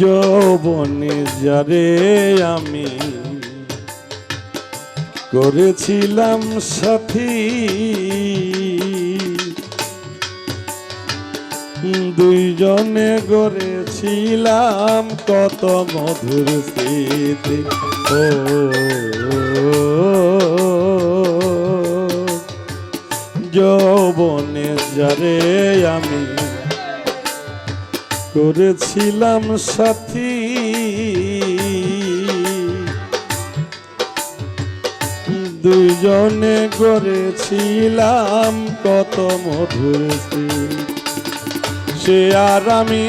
যৌবনে যারে আমি করেছিলাম সাথী দুইজনে গড়েছিলাম কত মধুর স্মৃতি। ও যৌবনে যারে আমি করেছিলাম সাথী। দুজনে করেছিলাম কত মধুর সে আর আমি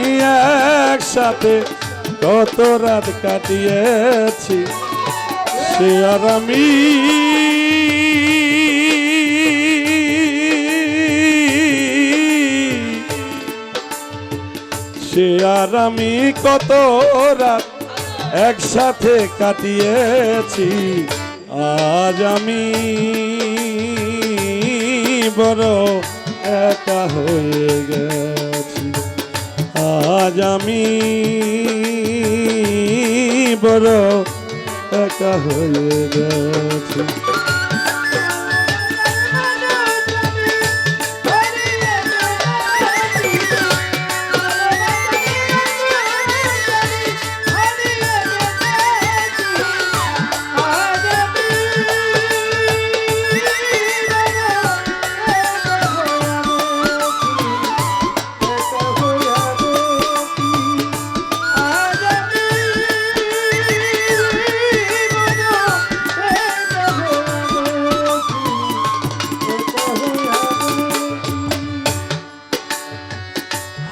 একসাথে কত রাত কাটিয়েছি। সে আর আমি সে আর আমি কত রাত একসাথে কাটিয়েছি। আজ আমি বড় একা হয়ে গেছি। আজ আমি বড় একা হয়ে গেছি।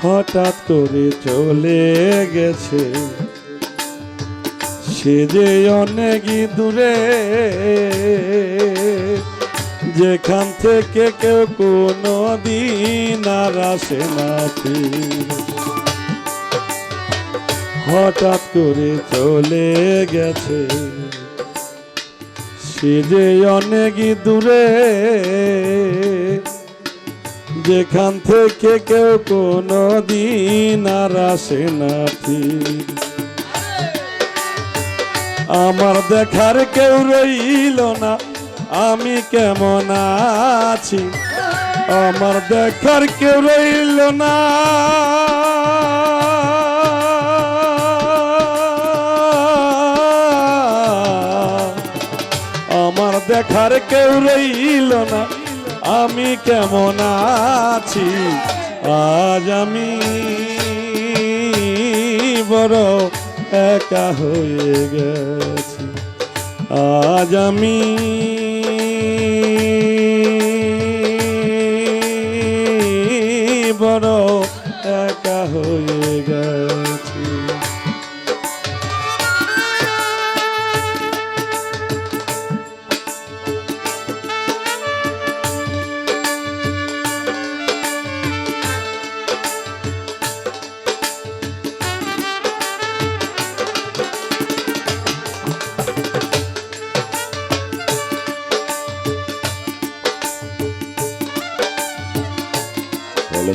হঠাৎ করে চলে গেছে সে যে অনেক দূরে, যেখান থেকে কেউ কোনো দিন আর আসে না। হঠাৎ করে চলে গেছে সে যে অনেক দূরে যেখান থেকে কেউ কোনো দিন আর আসে না আমার দেখার কেউ রইল না, আমি কেমন আছি? আমার দেখার কেউ রইল না। আমার দেখার কেউ রইল না আমি কেমন আছি? আজ আমি বড় একা হয়ে গেছি। আজ আমি বলো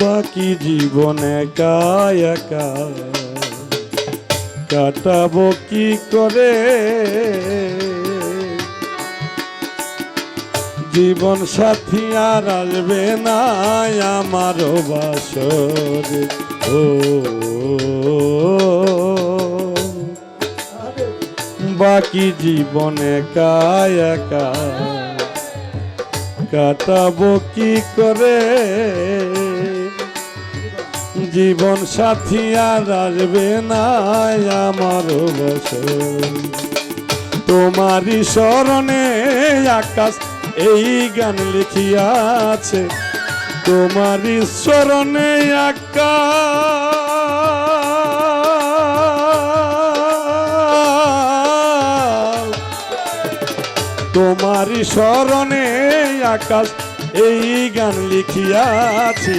বাকি জীবন একা একা কাটাবো কি করে? জীবন সাথী আর আসবে না আমার বাসর। ও, বাকি জীবন একা একা। কাটাবো কি করে? জীবন সাথী আর আসবে না আমার বছর তোমারই স্মরণে আকাশ এই গান লিখিয়াছে। তোমারই স্মরণে আকাশ। তোমারই স্মরণে আকাশ এই গান লিখিয়াছি।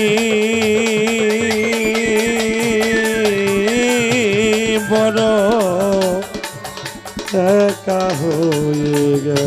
একা হয়ে